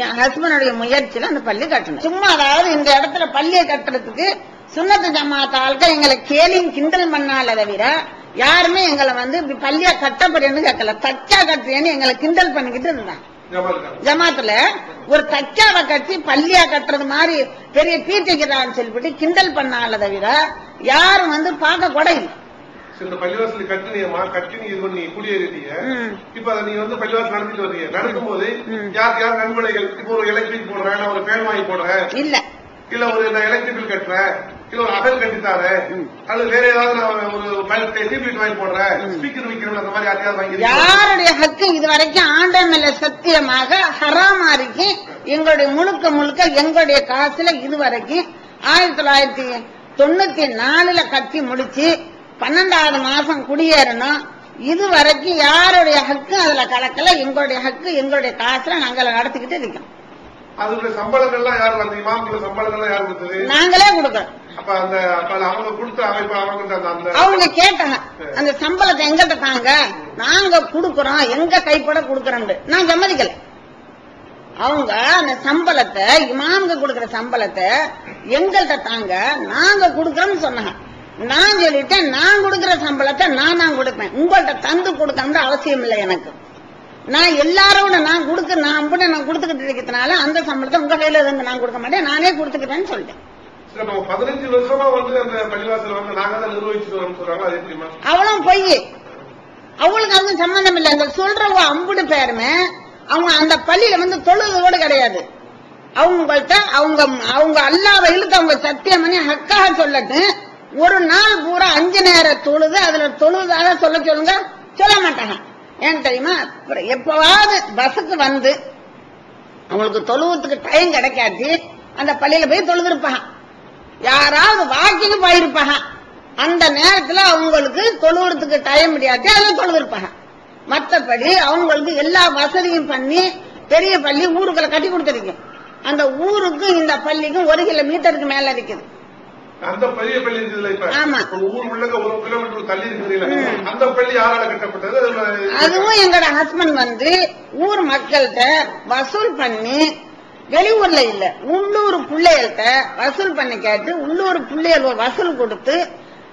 என் ஹஸ்பண்டுடைய முயற்சியில அந்த பள்ளி கட்டணும். சும்மா அதாவது இந்த இடத்துல பள்ளியை கட்டுறதுக்கு சுண்ணத்து ஜமாத்த எங்களை கேலியும் கிண்டல் பண்ணால தவிர யாருமே எங்களை வந்து இப்படி பள்ளியா கட்டப்படுன்னு கேட்கல. தச்சா கட்டுறேன்னு எங்களை கிண்டல் பண்ணிக்கிட்டு இருந்தாங்க. ஜமாத்துல ஒரு தச்சாவை கட்டி பள்ளியா கட்டுறது மாதிரி பெரிய பீட்டிக்கிறான்னு சொல்லிவிட்டு கிண்டல் பண்ணால தவிர யாரும் வந்து பார்க்க கூட இல்லை. இந்த பள்ளிவாசல் கட்டினியம்மா கட்டி நீங்க இது பண்ணி ம். இப்ப அதை நீங்க வந்து பள்ளிவாசல் நடத்திட்டு வர்றீங்க நடக்கும் போது ம். யார் யார் நன்கொடைகள் இப்ப ஒரு எலக்ட்ரிக் போடுறேன் நான் ஒரு ஃபேன் வாங்கி போடுறேன் இல்ல. இல்ல ஒரு நான் எலக்ட்ரிக் பில் கட்டுறேன் இல்ல ஒரு அகல் கட்டித்தாரேன். அல்லது வேற ஏதாவது நான் ஒரு டிபிட் வாங்கி போடுறேன் ஸ்பீக்கர் விற்கிறேன் அந்த மாதிரி யாரையாவது வாங்கி யாருடைய ஹக்கு இது வரைக்கும் ஆண்டமில்ல சத்தியமாக ஹராமா இருக்கு எங்களுடைய முழுக்க முழுக்க எங்களுடைய காசுல இது வரைக்கும் ஆயிரத்தி தொள்ளாயிரத்தி தொண்ணூத்தி நாலுல கட்டி முடிச்சு பன்னெண்டாவது மாசம் குடியேறணும். இது வரைக்கும் யாருடைய ஹக்கு அதுல கலக்கல? எங்களுடைய ஹக்கு எங்களுடைய காசுல நாங்க நடத்திக்கிட்டு இருக்கோம் அதோட சம்பளங்கள்லாம் யார் அந்த இமாம்கள சம்பளங்கள்லாம் யார் கொடுத்தது? நாங்களே கொடுக்கறோம். அப்ப அந்த அப்ப அது அவங்க கொடுத்த அமைப்பு அவங்க அந்த அந்த அவங்க கேட்டாங்க அந்த சம்பளத்தை எங்கிட்ட தாங்க நாங்க குடுக்கறோம் எங்க கைப்பட குடுக்கறோம் நான் சம்மதிக்கல. அவங்க அந்த சம்பளத்தை இமாமுக்கு கொடுக்கற சம்பளத்தை எங்கள்கிட்ட தாங்க நாங்க குடுக்கறோம்னு சொன்னாங்க. நான் சொல்லிட்டேன் நான் கொடுக்கற சம்பளத்தை நான் தான் கொடுப்பேன். உங்கள்கிட்ட தந்து கொடுக்கணும்னு அவசியம் இல்லை எனக்கு. நான் எல்லாரோட நான் கொடுக்க நான் அம்புட நான் கொடுத்துக்கிட்டு இருக்கிறதுனால அந்த சம்பளத்தை உங்க கையில இருந்து நான் கொடுக்க மாட்டேன். நானே கொடுத்துக்கிட்டேன்னு சொல்லிட்டேன். அவளும் பொய். அவளுக்கு அதுவும் சம்பந்தம் இல்லை. அந்த சொல்றவங்க அம்புடு பேருமே அவங்க அந்த பள்ளியில வந்து தொழுதோடு கிடையாது. அவங்கள்ட்ட அவங்க அவங்க அல்லாத இழுத்து அவங்க சத்தியம் பண்ணி ஹக்காக சொல்லட்டும் ஒரு நாள் பூரா அஞ்சு நேர தொழுது அதுல தொழுதாக சொல்ல சொல்லுங்க சொல்ல மாட்டாங்க. ஏன் தெரியுமா? அப்புறம் எப்பவாவது பஸ்ஸுக்கு வந்து அவங்களுக்கு தொழுவத்துக்கு டைம் கிடைக்காது அந்த பள்ளியில போய் தொழுதுருப்பாங்க. யாராவது வாக்கிங் போயிருப்பாங்க. அந்த நேரத்துல அவங்களுக்கு தொழுவுறதுக்கு டைம் முடியாட்டி அதுல தொழுதுருப்பாங்க. மற்றபடி அவங்களுக்கு எல்லா வசதியும் பண்ணி பெரிய பள்ளி ஊருக்குள்ள கட்டி கொடுத்துருக்கோம் அந்த ஊருக்கும் இந்த பள்ளிக்கும் ஒரு கிலோமீட்டருக்கு மேல இருக்குது. அந்த பெரிய பள்ளி இருக்குதுல இப்ப? ஊர் உள்ளங்க ஒரு கிலோமீட்டர் தள்ளி இருக்குதுல அந்த பள்ளி யாரால கட்டப்பட்டது? அது அதுவும் எங்களோட ஹஸ்பண்ட் வந்து ஊர் மக்கள்கிட்ட வசூல் பண்ணி வெளியூர்ல இல்ல உள்ளூர் பிள்ளைகள்கிட்ட வசூல் பண்ணி கேட்டு உள்ளூர் பிள்ளைகள் வசூல் கொடுத்து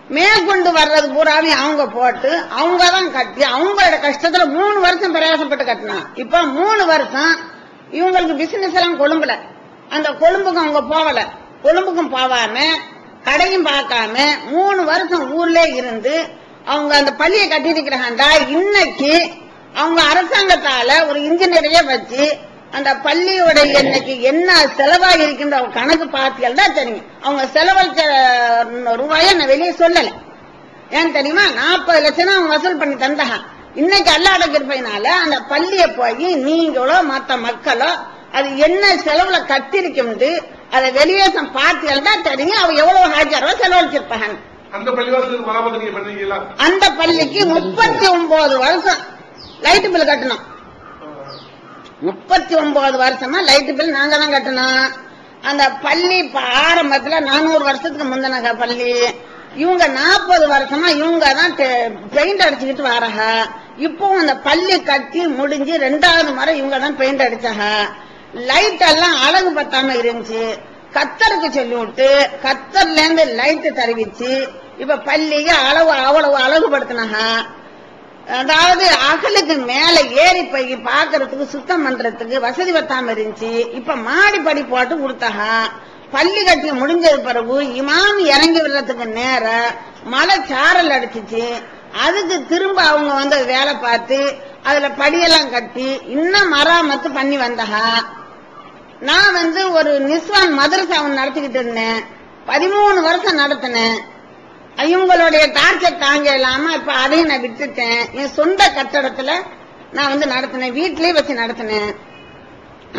மேற்கொண்டு வர்றது பூராவே அவங்க போட்டு அவங்க தான் கட்டி அவங்களோட கஷ்டத்துல மூணு வருஷம் பிரயாசப்பட்டு கட்டினாங்க. இப்ப மூணு வருஷம் இவங்களுக்கு பிசினஸ் எல்லாம் கொழும்புல. அந்த கொழும்புக்கும் அவங்க போகல. கொழும்புக்கும் போகாம கடையும் பார்க்காம மூணு வருஷம் ஊர்ல இருந்து அவங்க அந்த பள்ளியை கட்டிருக்கிறாங்கடா இன்னைக்கு அவங்க அரசாங்கத்தால ஒரு இன்ஜினியரையே வச்சு அந்த பள்ளியோட இன்னைக்கு என்ன செலவாகி இருக்கின்ற கணக்கு பார்த்தீங்கன்னா தெரியும். அவங்க செலவழிச்ச ரூபாய நான் வெளியே சொல்லல. ஏன் தெரியுமா? நாற்பது லட்சம் அவங்க வசூல் பண்ணி தந்தாங்க இன்னைக்கு அல்லாட கிருப்பையினால அந்த பள்ளியை போய் நீங்களோ மத்த மக்களோ அது என்ன செலவுல கட்டிருக்கும்னு அதை வெளியேசம் பார்த்தீங்கன்னா தெரியும் அவங்க எவ்வளவு ஹாஜர் ரூபாய் செலவழிச்சிருப்பாங்க. அந்த பள்ளிவாசலுக்கு பள்ளிக்கு முப்பத்தி ஒன்பது வருஷம் லைட் பில் கட்டணும். முப்பத்தி ஒன்பது வருஷமா லைட் பில் நாங்க தான் கட்டணும். அந்த பள்ளி இப்ப ஆரம்பத்துல நானூறு வருஷத்துக்கு முந்தின பள்ளி. இவங்க நாற்பது வருஷமா இவங்க தான் பெயிண்ட் அடிச்சுக்கிட்டு வராங்க. இப்பவும் அந்த பள்ளி கட்டி முடிஞ்சு ரெண்டாவது முறை இவங்க தான் பெயிண்ட் அடிச்சாங்க. லைட் எல்லாம் அழகு பத்தாம இருந்துச்சு. கத்தருக்கு சொல்லி விட்டு கத்தர்ல இருந்து லைட் தருவிச்சு இப்ப பள்ளிக்கு அளவு அவ்வளவு அழகுபடுத்தினாங்க. அதாவது அகலுக்கு மேல ஏறி போய் பாக்குறதுக்கு சுத்தம் பண்றதுக்கு வசதி பத்தாம இருந்துச்சு. இப்ப மாடி படி போட்டு கொடுத்தாங்க. பள்ளி கட்டி முடிஞ்சது பிறகு இமாம் இறங்கி விடுறதுக்கு நேர மழை சாரல் அடிச்சிச்சு. அதுக்கு திரும்ப அவங்க வந்து வேலை பார்த்து அதுல படியெல்லாம் கட்டி இன்னும் மராமத்து பண்ணி வந்தாங்க. நான் வந்து ஒரு நிஸ்வான் மதரசா ஒண்ணு நடத்திக்கிட்டு இருந்தேன். பதிமூணு வருஷம் நடத்தினேன். இவங்களுடைய டார்ச்சர் தாங்க இல்லாம இப்ப அதையும் நான் விட்டுட்டேன். என் சொந்த கட்டடத்துல நான் வந்து நடத்தினேன். வீட்லயே வச்சு நடத்தினேன்.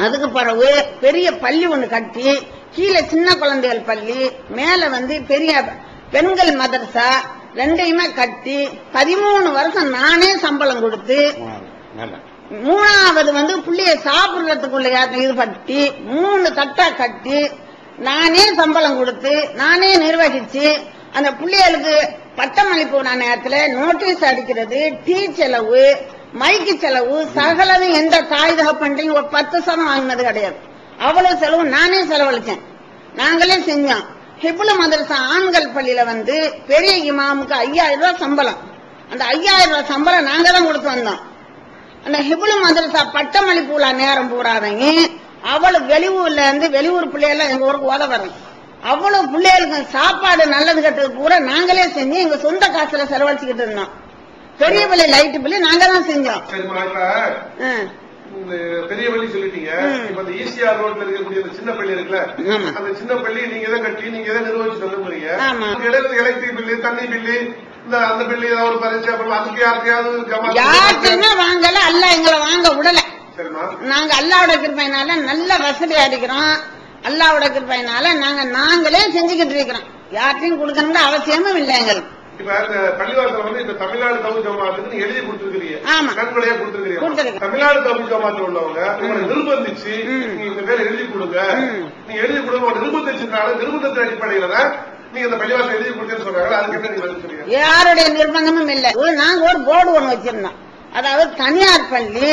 அதுக்கு பிறகு பெரிய பள்ளி ஒண்ணு கட்டி கீழே சின்ன குழந்தைகள் பள்ளி மேல வந்து பெரிய பெண்கள் மதரசா ரெண்டையுமே கட்டி பதிமூணு வருஷம் நானே சம்பளம் கொடுத்து மூணாவது வந்து புள்ளிய சாப்பிடுறதுக்குள்ள இது பட்டி மூணு தட்டா கட்டி நானே சம்பளம் கொடுத்து நானே நிர்வகிச்சு அந்த பிள்ளைகளுக்கு பட்டமளிப்பு நேரத்துல நோட்டீஸ் அடிக்கிறது டீ செலவு மைக்கு செலவு சகலதும் எந்த தாய் தகப்பன்றையும் ஒரு பத்து சதம் வாங்கினது கிடையாது. அவ்வளவு செலவு நானே செலவழிச்சேன். நாங்களே செஞ்சோம். ஹிபுல மதரசா ஆண்கள் பள்ளியில வந்து பெரிய இமாமுக்கு ஐயாயிரம் ரூபாய் சம்பளம். அந்த ஐயாயிரம் ரூபாய் சம்பளம் நாங்க தான் கொடுத்து வந்தோம். அந்த ஹிபுல் மதரசா பட்டமளிப்புலா நேரம் பூராதங்க அவ்வளவு வெளியூர்ல இருந்து வெளியூர் பிள்ளைகள் எங்க ஊருக்கு ஓத வரும் அவ்வளவு பிள்ளைகளுக்கு சாப்பாடு நல்லது கெட்டது பூரா நாங்களே செஞ்சு எங்க சொந்த காசுல செலவழிச்சுக்கிட்டு இருந்தோம். பெரிய பிள்ளை லைட்டு பிள்ளை நாங்க தான் செஞ்சோம் பெரிய பள்ளி சொல்லிட்டீங்க. இப்ப இந்த ஈசிஆர் ரோட்ல இருக்கக்கூடிய அந்த சின்ன பள்ளி இருக்குல்ல. அந்த சின்ன பள்ளி நீங்க தான் கட்டி நீங்க தான் நிர்வகிச்சு சொல்லுறீங்க ஆமா. இடையில எலக்ட்ரிக் பில்லு தண்ணி பில்லு இந்த அந்த ஏதாவது ஒரு அதுக்கு யாருக்கையாவது யாருக்குமே வாங்கல அல்ல எங்களை வாங்க விடல. நாங்க அல்லாவோட கிருப்பையினால நல்ல வசதியா இருக்கிறோம் அல்லாவோட கிருப்பையினால நாங்க நாங்களே செஞ்சுக்கிட்டு இருக்கிறோம். யார்ட்டையும் கொடுக்கணுங்கிற அவசியமும் இல்லை எங்களுக்கு. பள்ளிவாசல் வந்து இந்த தமிழ்நாடு தமிழ் ஜமாத்துக்கு எழுதி கொடுத்துருக்கீங்க. நன்கொடையா கொடுத்துருக்கீங்க. தமிழ்நாடு தமிழ் ஜமாத்துல உள்ளவங்க உங்களை நிர்பந்திச்சு. நீங்க இந்த பேர் எழுதி கொடுங்க. நீங்க எழுதி கொடுங்க நிர்பந்திச்சதுனால நிர்பந்தத்தின் அடிப்படையில தான் நீங்க இந்த பள்ளிவாசல் எழுதி கொடுத்தேன்னு சொல்றாங்க அதுக்கு என்ன நீங்க பதில் சொல்றீங்க? யாருடைய நிர்பந்தமும் இல்லை. நாங்க ஒரு போர்டு ஒண்ணு வச்சிருந்தோம் அதாவது தனியார் பள்ளி.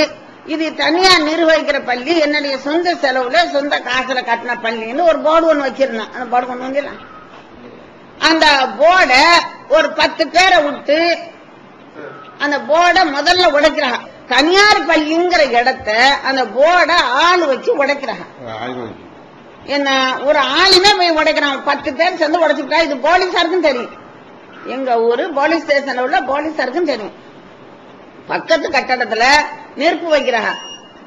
இது தனியார் நிர்வகிக்கிற பள்ளி. என்னுடைய சொந்த செலவுல சொந்த காசுல கட்டின பள்ளின்னு ஒரு போர்டு ஒண்ணு வச்சிருந்தோம் அந்த போர்டு கொண்டு வந்துடலாம் அந்த போர்ட ஒரு பத்து பேரை விட்டு அந்த போர்டை முதல்ல உடைக்கிறாங்க. தனியார் பள்ளிங்கிற இடத்த அந்த போர்டை ஆள் வச்சு உடைக்கிறாங்க. என்ன ஒரு ஆளுமே போய் உடைக்கிறான். பத்து பேர் சேர்ந்து உடைச்சுட்டா இது போலீஸாருக்கும் தெரியும். எங்க ஊரு போலீஸ் ஸ்டேஷன்ல உள்ள போலீஸாருக்கும் தெரியும். பக்கத்து கட்டடத்துல நெருப்பு வைக்கிறாங்க.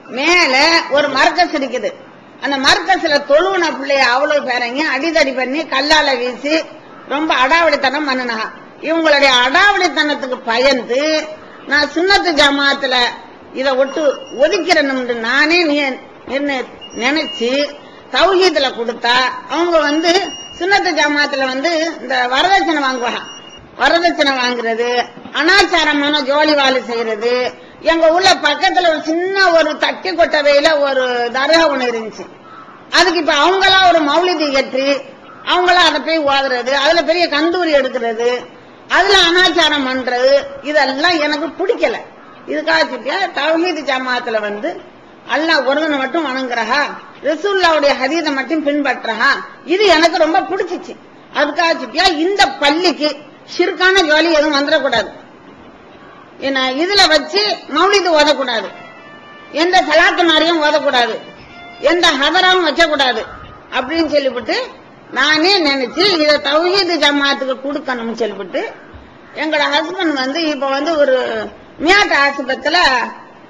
மேல ஒரு மரக்கஸ் இருக்குது. அந்த மரக்கஸ்ல தொழுவுன பிள்ளைய அவ்வளவு பேரங்க அடிதடி பண்ணி கல்லால வீசி ரொம்ப அடாவடித்தனம் பண்ணுனாங்க. இவங்களுடைய அடாவடித்தனத்துக்கு பயந்து நான் சுண்ணத்து ஜமாத்துல இத விட்டு ஒதுக்கிறேன்னு நானே நி- நினைச்சு தௌஹீதுல கொடுத்தா அவங்க வந்து சுண்ணத்து ஜமாத்துல வந்து இந்த வரதட்சணை வாங்குவாங்க. வரதட்சணை வாங்குறது அனாச்சாரமான ஜோலி வாழை செய்யறது எங்க ஊர்ல பக்கத்துல ஒரு சின்ன ஒரு தட்டி கொட்டவையில ஒரு தர்கா ஒண்ணு இருந்துச்சு. அதுக்கு இப்ப அவங்களா ஒரு மௌலிதி கட்டி அவங்களா அதை போய் ஓதுறது அதுல பெரிய கந்தூரி எடுக்கிறது அதுல அனாச்சாரம் பண்றது இதெல்லாம் எனக்கு பிடிக்கல. இதுக்காக சொல்லியா ஜமாத்துல வந்து அல்லாஹ் ஒருவனை மட்டும் வணங்குறஹா? ரசூல்லாவுடைய ஹதீதை மட்டும் பின்பற்றஹா? இது எனக்கு ரொம்ப பிடிச்சிச்சு. அதுக்காக சொல்லியா இந்த பள்ளிக்கு ஷிர்கான ஜோலி எதுவும் வந்துடக்கூடாது? என்ன இதுல வச்சு மௌலிது ஓதக்கூடாது. எந்த சலாத்து மாதிரியும் ஓதக்கூடாது. எந்த ஹதராவும் வச்சக்கூடாது. அப்படின்னு சொல்லிவிட்டு நானே நினைச்சு இத தௌஹீது ஜமாத்துக்கு கொடுக்கணும்னு சொல்லிவிட்டு எங்களோட ஹஸ்பண்ட் வந்து இப்ப வந்து ஒரு மியாட்ட ஆஸ்பத்திரியில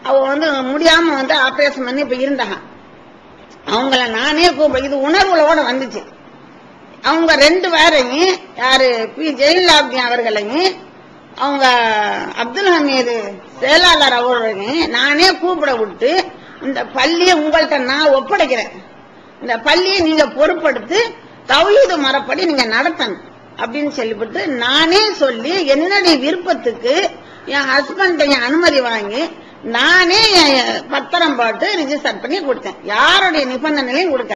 அவ வந்து முடியாம வந்து ஆபரேஷன் பண்ணி இப்ப இருந்தாங்க. அவங்கள நானே கூப்பிட இது உணர்வுகளோட வந்துச்சு. அவங்க ரெண்டு பேரையும் யாரு பி. ஜெயலலாப்தி அவர்களையும் அவங்க அப்துல் ஹமீது செயலாளர் அவர்களையும் நானே கூப்பிட விட்டு இந்த பள்ளியை உங்கள்கிட்ட நான் ஒப்படைக்கிறேன். இந்த பள்ளியை நீங்க பொறுப்படுத்து தௌஹீது மரப்படி நீங்க நடத்தணும் அப்படின்னு சொல்லிவிட்டு நானே சொல்லி என்னுடைய விருப்பத்துக்கு என் ஹஸ்பண்ட் அனுமதி வாங்கி நானே பத்திரம் போட்டு ரிஜிஸ்டர் பண்ணி கொடுத்தேன். யாருடைய நிபந்தனையும் கொடுக்க